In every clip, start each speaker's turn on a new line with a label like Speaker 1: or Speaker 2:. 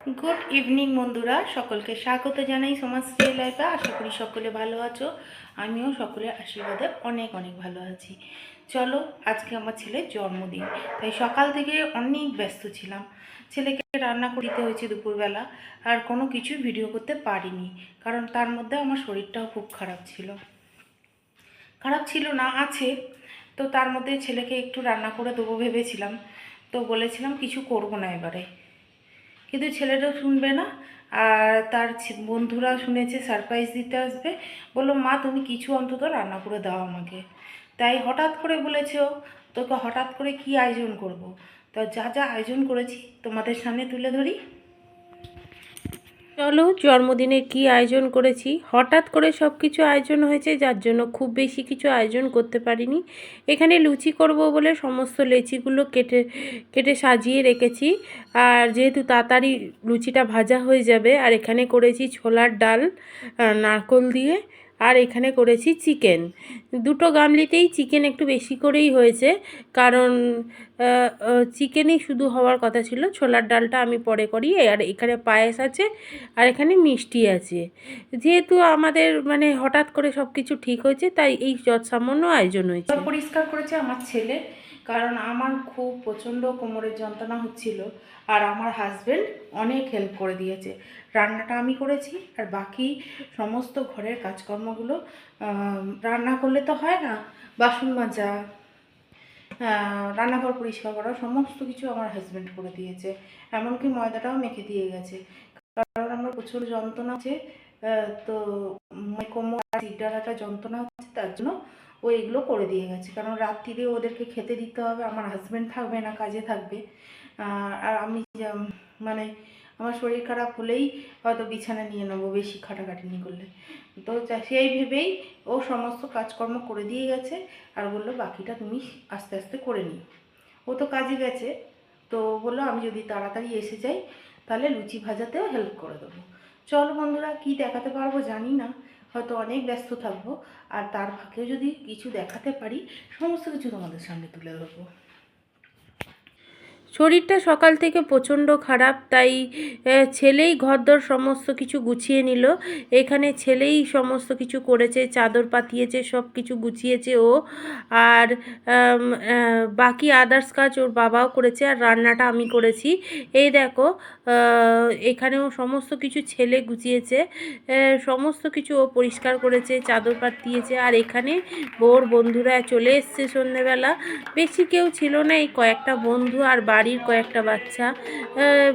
Speaker 1: Good evening বন্ধুরা। সকলকে স্বাগত জানাই সমাজশ্রী লাইফে আশা করি সকলে ভালো আছো। আমিও সকলের আশীর্বাদে অনেক অনেক ভালো আছি। চলো, আজকে আমার ছেলের জন্মদিন। তাই সকাল থেকে অনেক ব্যস্ত ছিলাম। ছেলেকে রান্না করিতে হয়েছে দুপুরবেলা। আর কোনো কিছু ভিডিও করতে পারিনি। কারণ তার মধ্যে আমার শরীরটাও খুব খারাপ ছিল। খারাপ ছিল না, আছে। তো তার মধ্যে ছেলেকে একটু রান্না করে দেবো ভেবেছিলাম। তো বলেছিলাম কিছু করব না এবারে। কিন্তু ছেলেটা শুনবে না। আর তার বন্ধুরা শুনেছে সারপ্রাইজ দিতে আসবে। বলল, মা, তুমি কিছু অন্তত রান্না করে দাও আমাকে। তাই হঠাৎ করে বলেছ তোকে হঠাৎ করে কি আয়োজন করব। তা যা যা আয়োজন করেছি তোমাদের সামনে তুলে ধরি।
Speaker 2: চলো, জন্মদিনে কি আয়োজন করেছি? হঠাৎ করে সব কিছু আয়োজন হয়েছে, যার জন্য খুব বেশি কিছু আয়োজন করতে পারিনি। এখানে লুচি করব বলে সমস্ত লেচিগুলো কেটে কেটে সাজিয়ে রেখেছি। আর যেহেতু তাড়াতাড়ি লুচিটা ভাজা হয়ে যাবে, আর এখানে করেছি ছোলার ডাল নারকল দিয়ে। আর এখানে করেছি চিকেন। দুটো গামলিতেই চিকেন একটু বেশি করেই হয়েছে। কারণ চিকেনই শুধু হওয়ার কথা ছিল। ছোলার ডালটা আমি পরে করি। আর এখানে পায়েস আছে আর এখানে মিষ্টি আছে। যেহেতু আমাদের মানে হঠাৎ করে সব কিছু ঠিক হয়েছে, তাই এই যৎসামান্য আয়োজন হয়েছে।
Speaker 1: পরিষ্কার করেছে আমার ছেলে। কারণ আমার খুব প্রচণ্ড কোমরের যন্ত্রণা হচ্ছিল আর আমার হাজবেন্ড অনেক হেল্প করে দিয়েছে। রান্নাটা আমি করেছি আর বাকি সমস্ত ঘরের কাজকর্মগুলো রান্না করলে তো হয় না, বাসন মাজা রান্নাঘর পরিষ্কার করা, সমস্ত কিছু আমার হাজব্যান্ড করে দিয়েছে। এমনকি ময়দাটাও মেখে দিয়ে গেছে। কারণ আমার প্রচুর যন্ত্রণা আছে তো কোমর আর যন্ত্রণা হচ্ছে, তার জন্য ও এগুলো করে দিয়ে গেছে। কারণ রাত্রিরে ওদেরকে খেতে দিতে হবে, আমার হাজবেন্ড থাকবে না, কাজে থাকবে। আর আমি মানে আমার শরীর খারাপ হলেই হয়তো বিছানা নিয়ে নেব বেশি খাটাখাটনি করলে। তো সেই ভেবেই ও সমস্ত কাজকর্ম করে দিয়ে গেছে আর বলল, বাকিটা তুমি আস্তে আস্তে করে নিও। ও তো কাজে গেছে, তো বলল, আমি যদি তাড়াতাড়ি এসে যাই, তাহলে লুচি ভাজাতেও হেল্প করে দেবো। চলো বন্ধুরা, কি দেখাতে পারব জানি না। হয়তো অনেক ব্যস্ত থাকব, আর তার ফাঁকেও যদি কিছু দেখাতে পারি, সমস্ত কিছু তোমাদের সামনে তুলে ধরবো।
Speaker 2: শরীরটা সকাল থেকে প্রচণ্ড খারাপ, তাই ছেলেই ঘরদর সমস্ত কিছু গুছিয়ে নিল। এখানে ছেলেই সমস্ত কিছু করেছে, চাদর পাতিয়েছে, সব কিছু গুছিয়েছে ও। আর বাকি আদার্স কাজ ওর বাবাও করেছে, আর রান্নাটা আমি করেছি। এই দেখো এখানেও সমস্ত কিছু ছেলে গুছিয়েছে সমস্ত কিছু ও পরিষ্কার করেছে, চাদর পাতিয়েছে, আর এখানে ওর বন্ধুরা চলে এসছে সন্ধেবেলা। বেশি কেউ ছিল না, এই কয়েকটা বন্ধু আর বাড়ির কয়েকটা বাচ্চা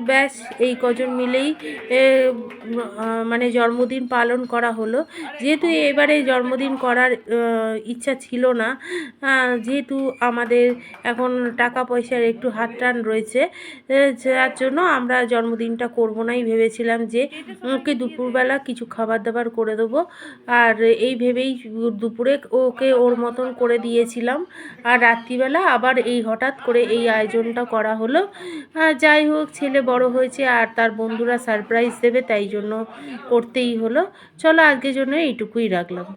Speaker 2: ব্যাস এই কজন মিলেই মানে জন্মদিন পালন করা হলো। যেহেতু এবারে জন্মদিন করার ইচ্ছা ছিল না যেহেতু আমাদের এখন টাকা পয়সার একটু হাত টান রয়েছে যার জন্য আমরা জন্মদিনটা করব নাই ভেবেছিলাম যে ওকে দুপুরবেলা কিছু খাবার দাবার করে দেবো। আর এই ভেবেই দুপুরে ওকে ওর মতন করে দিয়েছিলাম। আর রাত্রিবেলা আবার এই হঠাৎ করে এই আয়োজনটা করা হলো। আর যাই হোক, ছেলে বড় হয়েছে আর তার বন্ধুরা সারপ্রাইজ দেবে, তাই জন্য করতেই হলো। চলো আজকের জন্য এইটুকুই রাখলাম।